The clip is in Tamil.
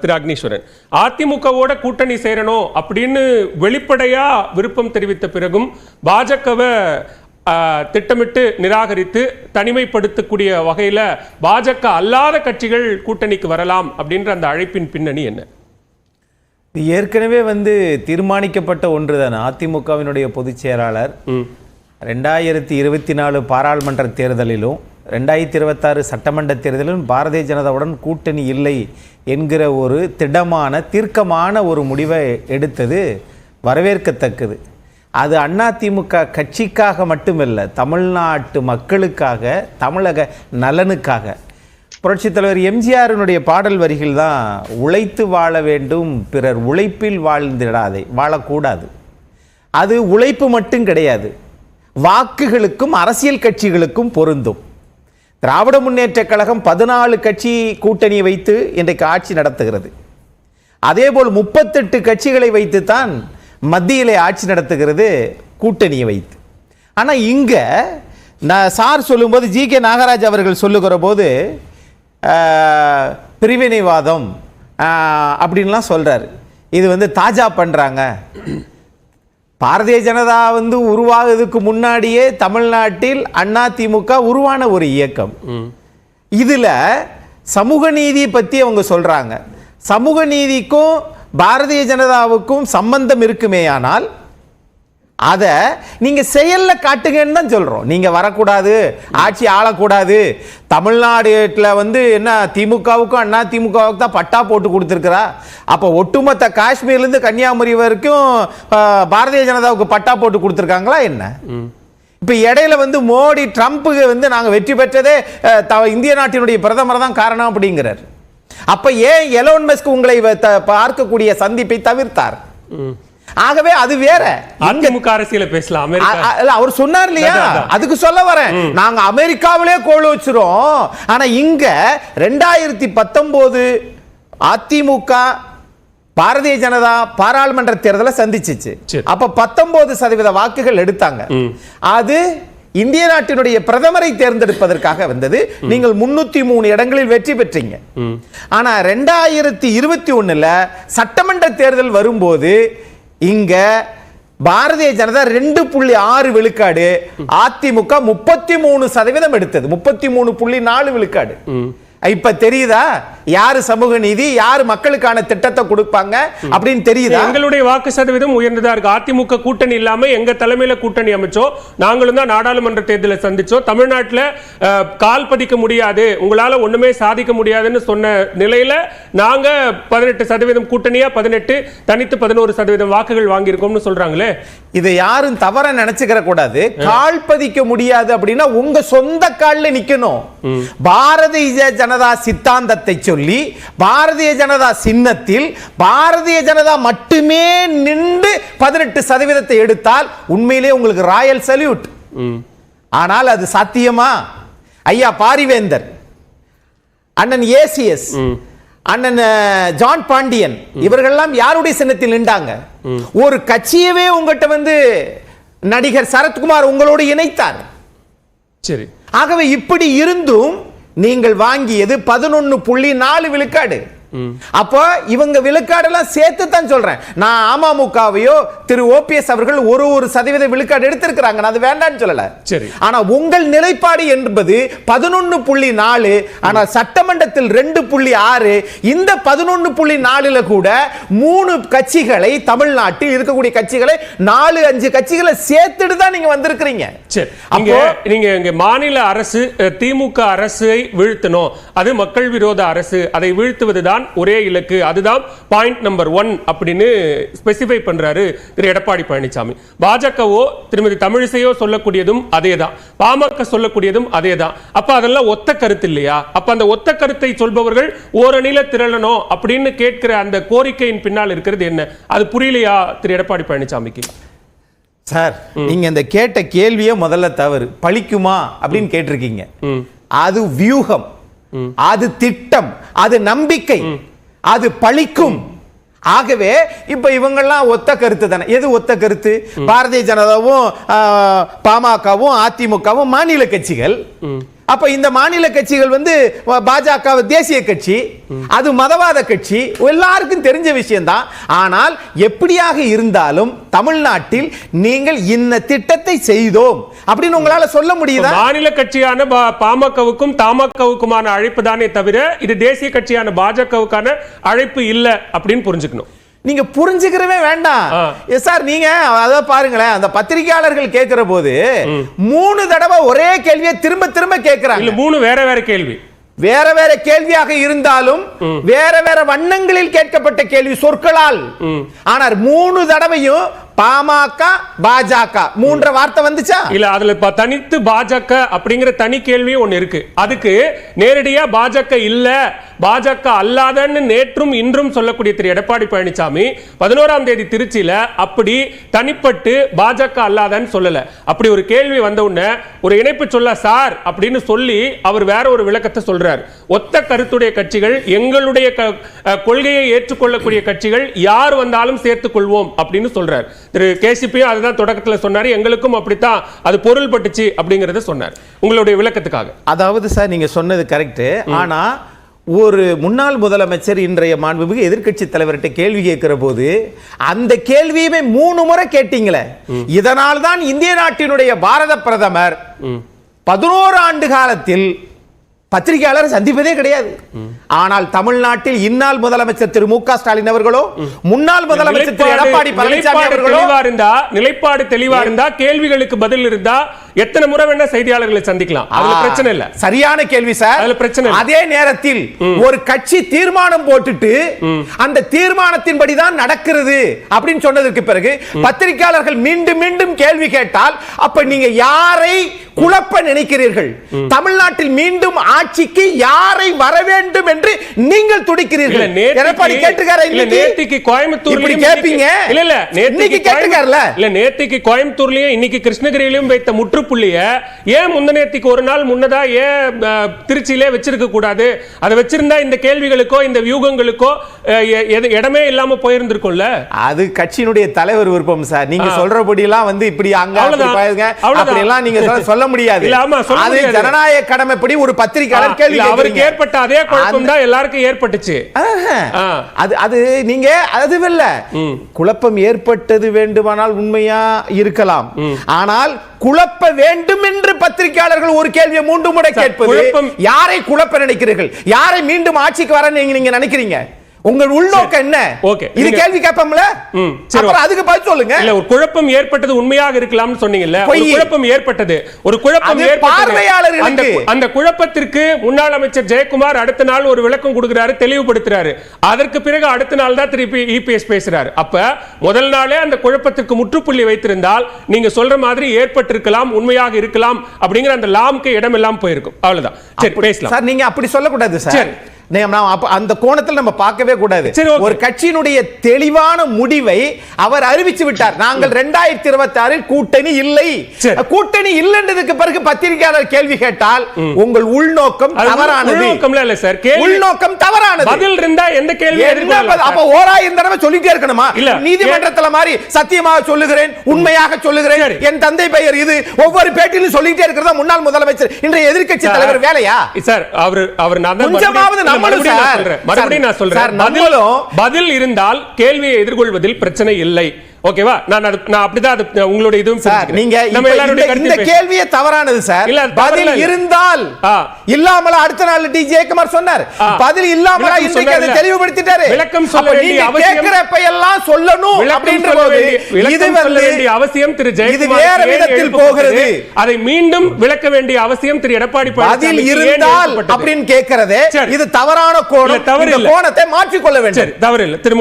திரு அக்னீஸ்வரன். அதிமுகவோட கூட்டணி சேரணும் அப்படின்னு வெளிப்படையா விருப்பம் தெரிவித்த பிறகும் பாஜகவை திட்டமிட்டு நிராகரித்து தனிமைப்படுத்தக்கூடிய வகையில பாஜக அல்லாத கட்சிகள் கூட்டணிக்கு வரலாம் அப்படின்ற அந்த அழைப்பின் பின்னணி என்ன? இது ஏற்கனவே வந்து தீர்மானிக்கப்பட்ட ஒன்று தான் அதிமுகவினுடைய பொதுச் செயலாளர் ரெண்டாயிரத்தி இருபத்தி நாலு பாராளுமன்ற தேர்தலிலும் ரெண்டாயிரத்தி இருபத்தாறு சட்டமன்ற தேர்தலிலும் பாரதிய ஜனதாவுடன் கூட்டணி இல்லை என்கிற ஒரு திடமான தீர்க்கமான ஒரு முடிவை எடுத்தது வரவேற்கத்தக்கது. அது அதிமுக கட்சிக்காக மட்டுமல்ல தமிழ்நாட்டு மக்களுக்காக தமிழக நலனுக்காக. புரட்சித் தலைவர் எம்ஜிஆரினுடைய பாடல் வரிகள் தான் உழைத்து வாழ வேண்டும் பிறர் உழைப்பில் வாழ்ந்திடாதே வாழக்கூடாது. அது உழைப்பு மட்டும் கிடையாது. வாக்குகளுக்கும் அரசியல் கட்சிகளுக்கும் பொருந்தும். திராவிட முன்னேற்றக் கழகம் பதினாலு கட்சி கூட்டணி வைத்து இன்றைக்கு ஆட்சி நடத்துகிறது. அதேபோல் முப்பத்தெட்டு கட்சிகளை வைத்து தான் மத்தியிலே ஆட்சி நடத்துகிறது கூட்டணியை வைத்து. ஆனால் இங்கே நான் சார் சொல்லும்போது ஜி கே நாகராஜ் அவர்கள் சொல்லுகிற போது பிரிவினைவாதம் அப்படின்லாம் சொல்கிறார் இது வந்து தாஜா பண்ணுறாங்க பாரதிய ஜனதா வந்து உருவாகுறதுக்கு முன்னாடியே தமிழ்நாட்டில் அதிமுக உருவான ஒரு இயக்கம். இதுல சமூக நீதி பத்தி அவங்க சொல்றாங்க. சமூக நீதிக்கும் பாரதிய ஜனதாவுக்கும் சம்பந்தம் இருக்குமேயானால் அதை நீங்க செயல்ல காட்டுங்கன்னு தான் சொல்றோம். நீங்க வரக்கூடாது ஆட்சி ஆளக்கூடாது. தமிழ்நாடுல வந்து என்ன திமுகவுக்கும் அண்ணா திமுகவுக்கு தான் பட்டா போட்டு கொடுத்துருக்கிறா. அப்போ ஒட்டுமொத்த காஷ்மீர்ல இருந்து கன்னியாகுமரி வரைக்கும் பாரதிய ஜனதாவுக்கு பட்டா போட்டு கொடுத்துருக்காங்களா என்ன? இப்ப இடையில வந்து மோடி ட்ரம்ப்புக்கு வந்து நாங்க வெற்றி பெற்றதே இந்திய நாட்டினுடைய பிரதமர் தான் காரணம் அப்படிங்கிறார். அப்ப ஏன் எலோன் மஸ்க் உங்களை பார்க்கக்கூடிய சந்திப்பை தவிர்த்தார்? ஆகவே அது வேற. அதிமுக அரசியல பேசலாம் அவர் சொன்னார் இல்லையா. அதுக்கு சொல்ல வரேன். நாங்க அமெரிக்காவிலே கோல் வச்சிரும் ஆனா இங்க ரெண்டாயிரத்தி பத்தொன்பது அதிமுக பாரதிய ஜனதா பாராளுமன்ற தேர்தலை சந்திச்சிச்சு. அப்ப பத்தொன்பது சதவீத வாக்குகள் எடுத்தாங்க. அது இந்திய நாட்டினுடைய பிரதமரை தேர்ந்தெடுப்பதற்காக வந்தது. நீங்கள் முன்னூத்தி மூணு இடங்களில் வெற்றி பெற்றீங்க. ஆனா ரெண்டாயிரத்தி இருபத்தி ஒண்ணுல சட்டமன்ற தேர்தல் வரும்போது இங்க பாரதிய ஜனதா ரெண்டு புள்ளி ஆறு விழுக்காடு அதிமுக முப்பத்தி மூணு சதவீதம் எடுத்தது. முப்பத்தி மூணு புள்ளி நாலு விழுக்காடு. இப்ப தெரியுதா? யாரு சமூக நீதி யாரு மக்களுக்கான திட்டத்தை கொடுப்பாங்க அப்படின்னு தெரியுதா? எங்களுடைய வாக்கு சதவீதம் உயர்ந்ததா இருக்கு. அதிமுக கூட்டணி இல்லாம எங்க தலைமையில கூட்டணி அமைச்சோம் நாங்களும் தான் நாடாளுமன்ற தேர்தலை சந்திச்சோம் தமிழ்நாட்டுல கால் பதிக்க முடியாது. உங்களால ஒண்ணுமே சாதிக்க முடியாதுன்னு சொன்ன நிலையில நாங்க பதினெட்டு சதவீதம் கூட்டணியா பதினெட்டு தனித்து பதினோரு சதவீதம் வாக்குகள் வாங்கியிருக்கோம்னு சொல்றாங்களே. இதை யாரும் தவற நினைச்சுக்கிற கூடாது. கால் பதிக்க முடியாது அப்படின்னா உங்க சொந்த கால்ல நிக்கணும். பாரதிய ஜனதா சித்தாந்தத்தை சொல்லி. பாரதிய ஜனதா சின்னத்தில் பாரதிய ஜனதா மட்டுமே நின்று பதினெட்டு சதவீதத்தை எடுத்தால் உண்மையிலே உங்களுக்கு ராயல் சல்யூட். ஆனால் அது சாத்தியமா? ஐயா பாரிவேந்தர் அண்ணன் ஏசிஎஸ் அண்ணன் ஜான் பாண்டியன் இவர்கள்லாம் யாருடைய சின்னத்தில் நின்றாங்க? ஒரு கட்சியவே உங்கள்கிட்ட வந்து நடிகர் சரத்குமார் உங்களோடு இணைத்தார். சரி. ஆகவே இப்படி இருந்தும் நீங்கள் வாங்கியது பதினொன்னு புள்ளி நாலு விழுக்காடு. அப்போ இவங்க விழுக்காடெல்லாம் சேர்த்து தான் சொல்றேன். நான் அமமுகவையோ திரு ஓபிஎஸ் அவர்கள் ஒரு ஒரு சதவீத விழுக்காடு எடுத்திருக்கிறாங்க. நான் அது வேண்டாம்னு சொல்லல. சரி. ஆனா உங்கள் நிலைப்பாடு என்பது பதினொன்னு புள்ளி நாலு ஆனா சட்டமன்றத்தில் ரெண்டு புள்ளி ஆறு இந்த பதினொன்னு புள்ளி நாலுல கூட மூணு கட்சிகளை தமிழ்நாட்டில் இருக்கக்கூடிய கட்சிகளை நாலு அஞ்சு கட்சிகளை சேர்த்துட்டு தான் நீங்க வந்திருக்கிறீங்க. சரி. அப்போ நீங்க இங்க மாநில அரசு திமுக அரசை வீழ்த்தணும். அது மக்கள் விரோத அரசு. அதை வீழ்த்துவதுதான் ஒரே இலக்கு. அதுதான் பாயிண்ட் நம்பர் ஒன் அப்படின்னு ஸ்பெசிஃபை பண்றாரு திரு எடப்பாடி பழனிசாமி பாஜகவோ திருமதி தமிழிசையோ சொல்லக்கூடியதும் அதேதான். பாமக சொல்லக்கூடியதும் அதேதான். அப்ப அதெல்லாம் ஒத்த கருத்து இல்லையா? அப்ப அந்த ஒத்த கருத்தை சொல்பவர்கள் ஓரணில திரளணும் அப்படின்னு கேட்கிற அந்த கோரிக்கையின் பின்னால் இருக்கிறது என்ன? அது புரியலையா திரு எடப்பாடி பழனிசாமிக்கு சார் நீங்க இந்த கேட்ட கேள்வியே முதல்ல தவறு. பழிக்குமா அப்படின்னு கேட்டிருக்கீங்க. அது வியூகம். அது திட்டம் அது நம்பிக்கை அது பழிக்கும். ஆகவே இப்ப இவங்கெல்லாம் ஒத்த கருத்து தானே. எது ஒத்த கருத்து? பாரதிய ஜனதாவும் பாமகவும் அதிமுகவும் மாநில கட்சிகள். அப்ப இந்த மாநில கட்சிகள் வந்து பாஜக தேசிய கட்சி அது மதவாத கட்சி எல்லாருக்கும் தெரிஞ்ச விஷயம்தான். ஆனால் எப்படியாக இருந்தாலும் தமிழ்நாட்டில் நீங்கள் இந்த திட்டத்தை செய்தோம் அப்படின்னு உங்களால சொல்ல முடியுதா? மாநில கட்சியான பாமகவுக்கும் தமாகவுக்குமான அழைப்பு தானே தவிர இது தேசிய கட்சியான பாஜகவுக்கான அழைப்பு இல்லை அப்படின்னு புரிஞ்சுக்கணும். நீங்க புரிஞ்சுக்கிறவே வேண்டாம். எஸ் சார் நீங்க அத பாருங்களேன் அந்த பத்திரிகையாளர்கள் கேட்கிற போது மூணு தடவை ஒரே கேள்வியை திரும்ப திரும்ப இல்ல கேட்கிறாங்க மூணு வேற வேற கேள்வி. வேற வேற கேள்வியாக இருந்தாலும் வேற வேற வண்ணங்களில் கேட்கப்பட்ட கேள்வி சொற்களால். ஆனால் மூணு தடவையும் பாமக பாஜக. மூன்ற வார்த்தை வந்துச்சா? இல்ல அதுல தனித்து பாஜக அப்படிங்கிற தனி கேள்வி ஒண்ணு இருக்கு. அதுக்கு நேரடியா பாஜக இல்ல பாஜக அல்லாதன்னு நேற்றும் இன்றும் சொல்லக்கூடிய திரு எடப்பாடி பழனிசாமி பதினோராம் தேதி திருச்சியில அப்படி தனிப்பட்டு பாஜக அல்லாதன்னு சொல்லல. அப்படி ஒரு கேள்வி வந்த உடனே ஒரு இணைப்பு சொல்ல சார் அப்படின்னு சொல்லி அவர் வேற ஒரு விளக்கத்தை சொல்றார். ஒத்த கருத்துடைய கட்சிகள் எங்களுடைய கொள்கையை ஏற்றுக்கொள்ளக்கூடிய கட்சிகள் யார் வந்தாலும் சேர்த்துக் கொள்வோம் அப்படின்னு சொல்றார். திரு கேசிபியும் அதுதான் தொடக்கத்துல சொன்னாரு. எங்களுக்கும் அப்படித்தான் அது பொருள் பட்டுச்சு அப்படிங்கறத சொன்னார். உங்களுடைய விளக்கத்துக்காக. அதாவது சார் நீங்க சொன்னது கரெக்ட் ஆனா ஒரு முன்னாள் முதலமைச்சர் இன்றைய மாண்புமிகு எதிர்க்கட்சி தலைவர்கிட்ட கேள்வி கேட்கிற போது அந்த கேள்வியுமே மூணு முறை கேட்டீங்களே. இதனால் தான் இந்திய நாட்டினுடைய பாரத பிரதமர் பதினோரு ஆண்டு காலத்தில் பத்திரிகையாளர் சந்திப்பதே கிடையாது. ஆனால் தமிழ்நாட்டில் இந்நாள் முதலமைச்சர் திரு மு க ஸ்டாலின் அவர்களோ முன்னாள் முதலமைச்சர் திரு எடப்பாடி பழனிசாமி அவர்களோ நிலைப்பாடு தெளிவா இருந்தா கேள்விகளுக்கு பதில் இருந்தா எத்தனை முறை வேணா செய்தியாளர்களை சந்திக்கலாம். அதுல பிரச்சனை இல்ல. சரியான கேள்வி சார் அதுல பிரச்சனை. அதே நேரத்தில் ஒரு கட்சி தீர்மானம் போட்டுட்டு அந்த தீர்மானத்தின்படி தான் நடக்கிறது அப்படின்னு சொன்னதற்கு பிறகு பத்திரிகையாளர்கள் மீண்டும் மீண்டும் கேள்வி கேட்டால் அப்ப நீங்க யாரை குழப்ப நினைக்கிறீர்கள்? தமிழ்நாட்டில் மீண்டும் ஆட்சிக்கு யாரை வர வேண்டும் என்று நீங்கள் துடிக்கிறீர்கள். எடப்பாடி கேட்டுக்கார இல்ல நேத்திக்கு கோயம்புத்தூர்லயும் இப்படி கேட்பீங்க இல்ல இல்ல கேட்டுக்காரல கோயம்பு- இல்ல நேத்திக்கு கோயம்புத்தூர்லயும் இன்னைக்கு கிருஷ்ணகிரியிலும் வைத்த முற்றுப்புள்ளிய ஏன் முந்தநேத்திக்கு ஒரு நாள் முன்னதா ஏன் திருச்சியிலே வச்சிருக்க கூடாது அதை வச்சிருந்தா இந்த கேள்விகளுக்கோ இந்த வியூகங்களுக்கோ இடமே இல்லாம போயிருந்திருக்கும்ல அது கட்சியினுடைய தலைவர் விருப்பம் சார் நீங்க ஆ. சொல்றபடி எல்லாம் வந்து இப்படி அங்க அப்படி அவ்வளவுதான். பாருங்க அவ்வளவுதான். அப்படி எல்லாம் நீங்க சொல்ல- முடியாது இல்ல, அது. ஜனநாயக கடமைப்படி ஒரு பத்திரிகையாளர் கேள்வி இல்ல, அவருக்கு. ஏற்பட்ட அதே குழப்பம் தான் எல்லாருக்கும் ஏற்பட்டுச்சு. அது அது நீங்க அதுவில்ல குழப்பம் ஏற்பட்டது வேண்டுமானால் உண்மையா இருக்கலாம் ஆனால் குழப்ப வேண்டும் என்று பத்திரிகையாளர்கள் ஒரு கேள்வியை மூன்று முறை கேட்பது யாரை குழப்ப நினைக்கிறீர்கள்? யாரை மீண்டும் ஆட்சிக்கு வர நீங்க நினைக்கிறீங்க? உங்கள் உள்நோக்கம் என்ன? ஓகே. இது கேள்வி கேட்போம்ல? சரி, அதுக்கு பதில் சொல்லுங்க. இல்ல ஒரு குழப்பம் ஏற்பட்டது உண்மையாக இருக்கலாம்னு சொன்னீங்கல்ல? ஒரு. குழப்பம் ஏற்பட்டது. ஒரு குழப்பம் ஏற்பட்டது. அந்த குழப்பத்திற்கு முன்னாள் அமைச்சர் ஜெயக்குமார் அடுத்த நாள் ஒரு விளக்கம் கொடுக்கிறாரு தெளிவுபடுத்துறாரு. அதற்கு பிறகு அடுத்த நாள் தான் திருப்பி இபிஎஸ் பேசுறாரு. அப்ப முதல் நாளே அந்த குழப்பத்திற்கு முற்றுப்புள்ளி வைத்திருந்தால் நீங்க சொல்ற மாதிரி ஏற்பட்டிருக்கலாம் உண்மையாக இருக்கலாம் அப்படிங்கிற அந்த லாம்க்கு இடம் எல்லாம் போயிருக்கும். அவ்வளவுதான். சரி பேசலாம். சார் நீங்க அப்படி சொல்லக்கூடாது சார். நாம் அந்த கோணத்தில் நம்ம பார்க்கவே கூடாது. ஒரு கட்சியினுடைய தெளிவான முடிவை அவர் அறிவிச்சு விட்டார். நாங்கள் ரெண்டாயிரத்தி இருபத்தி ஆறில் கூட்டணி இல்லை. கூட்டணி இல்லைன்றதுக்கு பிறகு பத்திரிகையாளர் கேள்வி கேட்டால் உங்கள் உள்நோக்கம் தவறானது. உள்நோக்கம் தவறானது. பதில் இருந்தா எந்த கேள்வி அப்ப ஓராயிரம் தடவை சொல்லிட்டே இருக்கணுமா. நீதிமன்றத்துல மாதிரி சத்தியமாக சொல்லுகிறேன் உண்மையாக சொல்லுகிறேன். என் தந்தை பெயர் இது. ஒவ்வொரு பேட்டிலும் சொல்லிட்டே இருக்கிறதா முன்னாள் முதலமைச்சர். இன்றைய எதிர்க்கட்சி தலைவர் வேலையா? சார் அவர் அவர் கொஞ்சமாவது மறுபடியும் நான். சொல்றேன். பதில் இருந்தால் கேள்வியை எதிர்கொள்வதில் பிரச்சனை இல்லை. ஓகேவா நான் நான் அப்படிதான் அது உங்களுடைய இதுவும் சார். நீங்க நம்ம எல்லாருடைய இந்த- கேள்வியே தவறானது சார் இல்ல, பதில். இருந்தால். இல்லாமல அடுத்த நாள் டி ஜெயக்குமார் சொன்னார். பதில் இல்லாமல இன்றைக்கு அதை. தெளிவுபடுத்திட்டாரு விளக்கம் சொல்ல வேண்டிய அவசியம் கேட்கிறப்ப எல்லாம் சொல்லணும் அப்படின்ற போது இது வந்து வேண்டிய அவசியம் திரு இது ஜெயக்குமார் வேற விதத்தில் போகிறது அதை மீண்டும் விளக்க வேண்டிய அவசியம் திரு எடப்பாடி பதில் இருந்தால்? அப்படின்னு கேட்கிறதே சரி. இது தவறான கோணம் தவறு. கோணத்தை மாற்றிக்கொள்ள வேண்டும் சரி தவறு இல்லை திரு